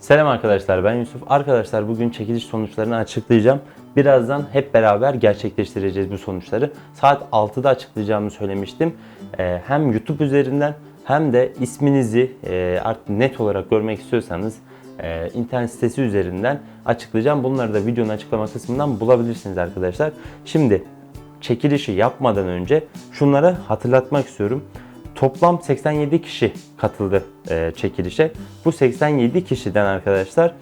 Selam arkadaşlar ben Yusuf. Arkadaşlar bugün çekiliş sonuçlarını açıklayacağım. Birazdan hep beraber gerçekleştireceğiz bu sonuçları. Saat 6'da açıklayacağımı söylemiştim. Ee, hem YouTube üzerinden hem de isminizi e, artık net olarak görmek istiyorsanız e, internet sitesi üzerinden açıklayacağım. Bunları da videonun açıklama kısmından bulabilirsiniz arkadaşlar. Şimdi çekilişi yapmadan önce şunları hatırlatmak istiyorum. Toplam 87 kişi katıldı e, çekilişe. Bu 87 kişiden arkadaşlar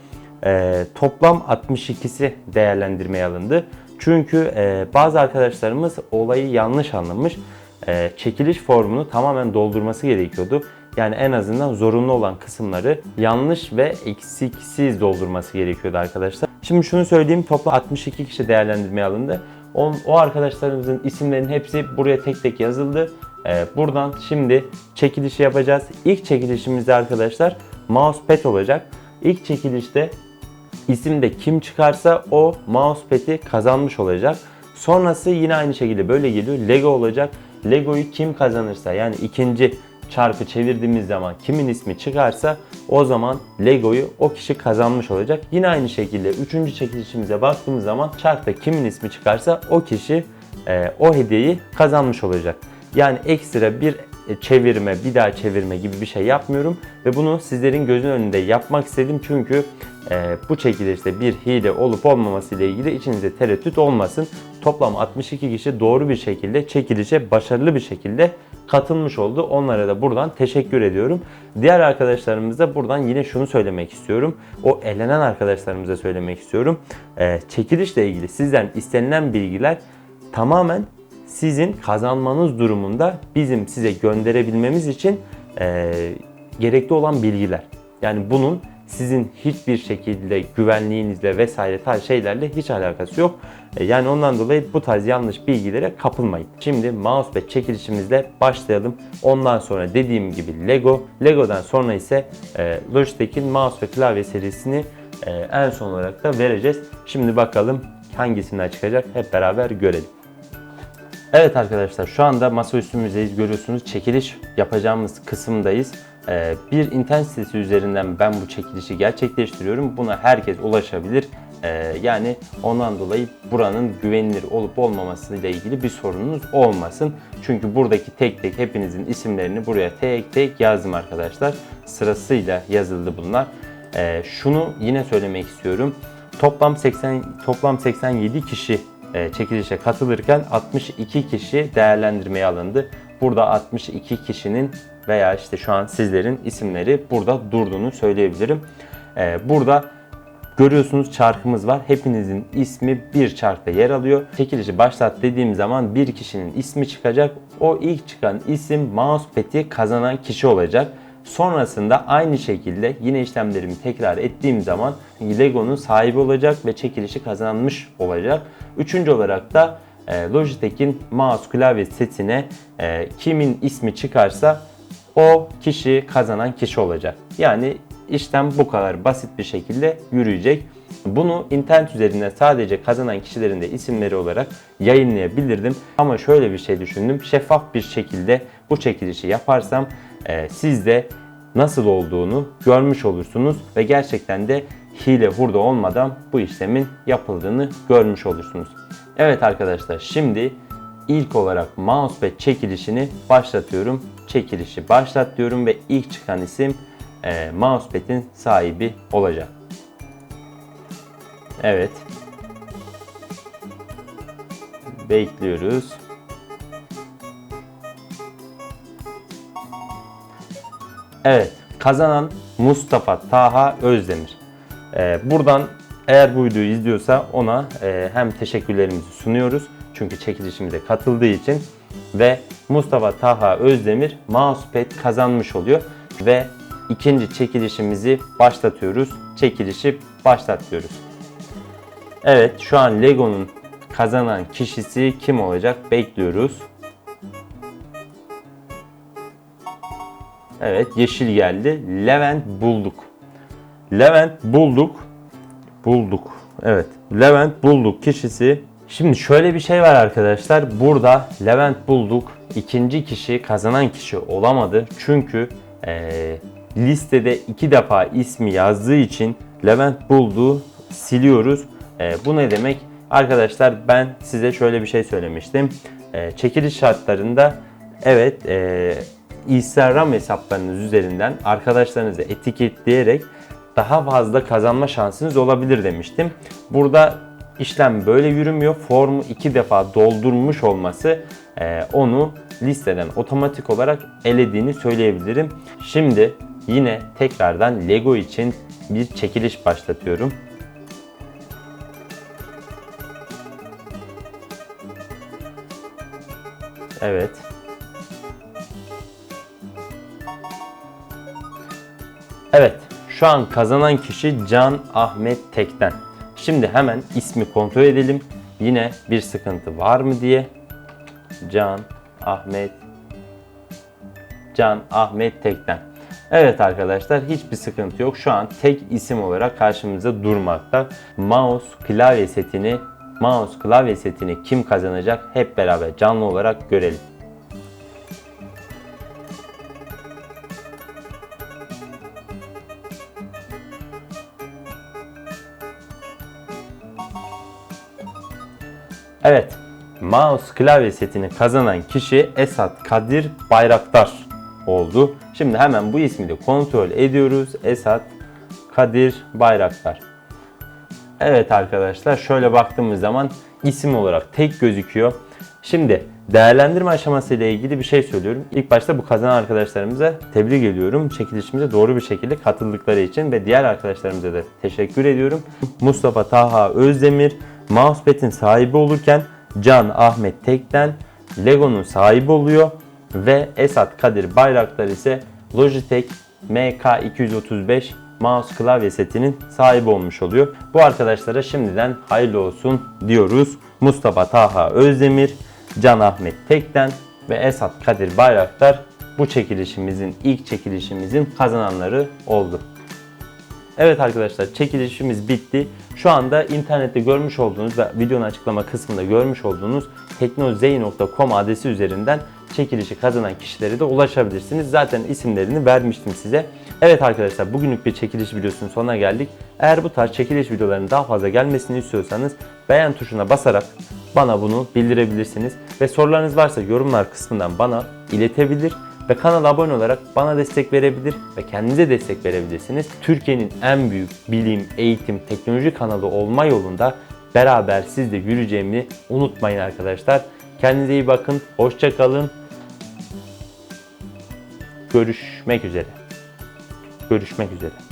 e, toplam 62'si değerlendirmeye alındı. Çünkü e, bazı arkadaşlarımız olayı yanlış anlamış. E, çekiliş formunu tamamen doldurması gerekiyordu. Yani en azından zorunlu olan kısımları yanlış ve eksiksiz doldurması gerekiyordu arkadaşlar. Şimdi şunu söyleyeyim toplam 62 kişi değerlendirmeye alındı. O, o arkadaşlarımızın isimlerinin hepsi buraya tek tek yazıldı. Ee, buradan şimdi çekilişi yapacağız. İlk çekilişimizde arkadaşlar mousepad olacak. İlk çekilişte isimde kim çıkarsa o mousepad'i kazanmış olacak. Sonrası yine aynı şekilde böyle geliyor. Lego olacak. Lego'yu kim kazanırsa yani ikinci çarpı çevirdiğimiz zaman kimin ismi çıkarsa o zaman Lego'yu o kişi kazanmış olacak. Yine aynı şekilde üçüncü çekilişimize baktığımız zaman çarpta kimin ismi çıkarsa o kişi e, o hediyeyi kazanmış olacak. Yani ekstra bir çevirme, bir daha çevirme gibi bir şey yapmıyorum ve bunu sizlerin gözün önünde yapmak istedim çünkü e, bu çekilişte bir hile olup olmaması ile ilgili içinizde tereddüt olmasın. Toplam 62 kişi doğru bir şekilde çekilişe başarılı bir şekilde katılmış oldu. Onlara da buradan teşekkür ediyorum. Diğer arkadaşlarımıza buradan yine şunu söylemek istiyorum. O elenen arkadaşlarımıza söylemek istiyorum. E, çekilişle ilgili sizden istenilen bilgiler tamamen sizin kazanmanız durumunda bizim size gönderebilmemiz için e, gerekli olan bilgiler. Yani bunun sizin hiçbir şekilde güvenliğinizle vesaire tarz şeylerle hiç alakası yok. E, yani ondan dolayı bu tarz yanlış bilgilere kapılmayın. Şimdi mousepad çekilişimizle başlayalım. Ondan sonra dediğim gibi Lego. Lego'dan sonra ise e, Logitech'in mouse ve klavye serisini e, en son olarak da vereceğiz. Şimdi bakalım hangisinden çıkacak hep beraber görelim. Evet arkadaşlar şu anda masa üstümüzdeyiz görüyorsunuz çekiliş yapacağımız kısımdayız. Ee, bir internet sitesi üzerinden ben bu çekilişi gerçekleştiriyorum. Buna herkes ulaşabilir. Ee, yani ondan dolayı buranın güvenilir olup olmaması ile ilgili bir sorununuz olmasın. Çünkü buradaki tek tek hepinizin isimlerini buraya tek tek yazdım arkadaşlar. Sırasıyla yazıldı bunlar. Ee, şunu yine söylemek istiyorum. Toplam 80 toplam 87 kişi çekilişe katılırken 62 kişi değerlendirmeye alındı. Burada 62 kişinin veya işte şu an sizlerin isimleri burada durduğunu söyleyebilirim. E, burada görüyorsunuz çarkımız var. Hepinizin ismi bir çarkta yer alıyor. Çekilişi başlat dediğim zaman bir kişinin ismi çıkacak. O ilk çıkan isim mousepad'i kazanan kişi olacak. Sonrasında aynı şekilde yine işlemlerimi tekrar ettiğim zaman Lego'nun sahibi olacak ve çekilişi kazanmış olacak. Üçüncü olarak da e, Logitech'in mouse klavye setine e, kimin ismi çıkarsa o kişi kazanan kişi olacak. Yani işlem bu kadar basit bir şekilde yürüyecek. Bunu internet üzerinde sadece kazanan kişilerin de isimleri olarak yayınlayabilirdim. Ama şöyle bir şey düşündüm. Şeffaf bir şekilde bu çekilişi yaparsam e, siz de nasıl olduğunu görmüş olursunuz ve gerçekten de hile hurda olmadan bu işlemin yapıldığını görmüş olursunuz. Evet arkadaşlar şimdi ilk olarak mousepad çekilişini başlatıyorum. Çekilişi başlat diyorum ve ilk çıkan isim e, mousepad'in sahibi olacak. Evet. Bekliyoruz. Evet, kazanan Mustafa Taha Özdemir. Ee, buradan eğer bu videoyu izliyorsa ona e, hem teşekkürlerimizi sunuyoruz. Çünkü çekilişimize katıldığı için ve Mustafa Taha Özdemir mousepad kazanmış oluyor ve ikinci çekilişimizi başlatıyoruz. Çekilişi başlatıyoruz. Evet, şu an Lego'nun kazanan kişisi kim olacak bekliyoruz. Evet yeşil geldi. Levent bulduk. Levent bulduk. Bulduk. Evet. Levent bulduk kişisi. Şimdi şöyle bir şey var arkadaşlar. Burada Levent bulduk. ikinci kişi kazanan kişi olamadı. Çünkü ee, listede iki defa ismi yazdığı için Levent Buldu siliyoruz. Ee, bu ne demek? Arkadaşlar ben size şöyle bir şey söylemiştim. Ee, çekiliş şartlarında evet e, Instagram hesaplarınız üzerinden arkadaşlarınızı etiketleyerek daha fazla kazanma şansınız olabilir demiştim. Burada işlem böyle yürümüyor. Formu iki defa doldurmuş olması e, onu listeden otomatik olarak elediğini söyleyebilirim. Şimdi yine tekrardan Lego için bir çekiliş başlatıyorum. Evet. Şu an kazanan kişi Can Ahmet Tekten. Şimdi hemen ismi kontrol edelim. Yine bir sıkıntı var mı diye. Can Ahmet Can Ahmet Tekten. Evet arkadaşlar hiçbir sıkıntı yok. Şu an tek isim olarak karşımıza durmakta. Mouse klavye setini mouse klavye setini kim kazanacak hep beraber canlı olarak görelim. Evet, mouse klavye setini kazanan kişi Esat Kadir Bayraktar oldu. Şimdi hemen bu ismi de kontrol ediyoruz. Esat Kadir Bayraktar. Evet arkadaşlar şöyle baktığımız zaman isim olarak tek gözüküyor. Şimdi değerlendirme aşaması ile ilgili bir şey söylüyorum. İlk başta bu kazanan arkadaşlarımıza tebrik ediyorum. Çekilişimize doğru bir şekilde katıldıkları için ve diğer arkadaşlarımıza da teşekkür ediyorum. Mustafa Taha Özdemir Mousepad'in sahibi olurken Can Ahmet Tekten Lego'nun sahibi oluyor ve Esat Kadir Bayraktar ise Logitech MK235 mouse klavye setinin sahibi olmuş oluyor. Bu arkadaşlara şimdiden hayırlı olsun diyoruz. Mustafa Taha Özdemir, Can Ahmet Tekten ve Esat Kadir Bayraktar bu çekilişimizin ilk çekilişimizin kazananları oldu. Evet arkadaşlar çekilişimiz bitti. Şu anda internette görmüş olduğunuz ve videonun açıklama kısmında görmüş olduğunuz teknozey.com adresi üzerinden çekilişi kazanan kişilere de ulaşabilirsiniz. Zaten isimlerini vermiştim size. Evet arkadaşlar bugünlük bir çekiliş videosunun sonuna geldik. Eğer bu tarz çekiliş videolarının daha fazla gelmesini istiyorsanız beğen tuşuna basarak bana bunu bildirebilirsiniz. Ve sorularınız varsa yorumlar kısmından bana iletebilir ve kanala abone olarak bana destek verebilir ve kendinize destek verebilirsiniz. Türkiye'nin en büyük bilim, eğitim, teknoloji kanalı olma yolunda beraber sizle yürüyeceğimi unutmayın arkadaşlar. Kendinize iyi bakın, hoşça kalın. Görüşmek üzere. Görüşmek üzere.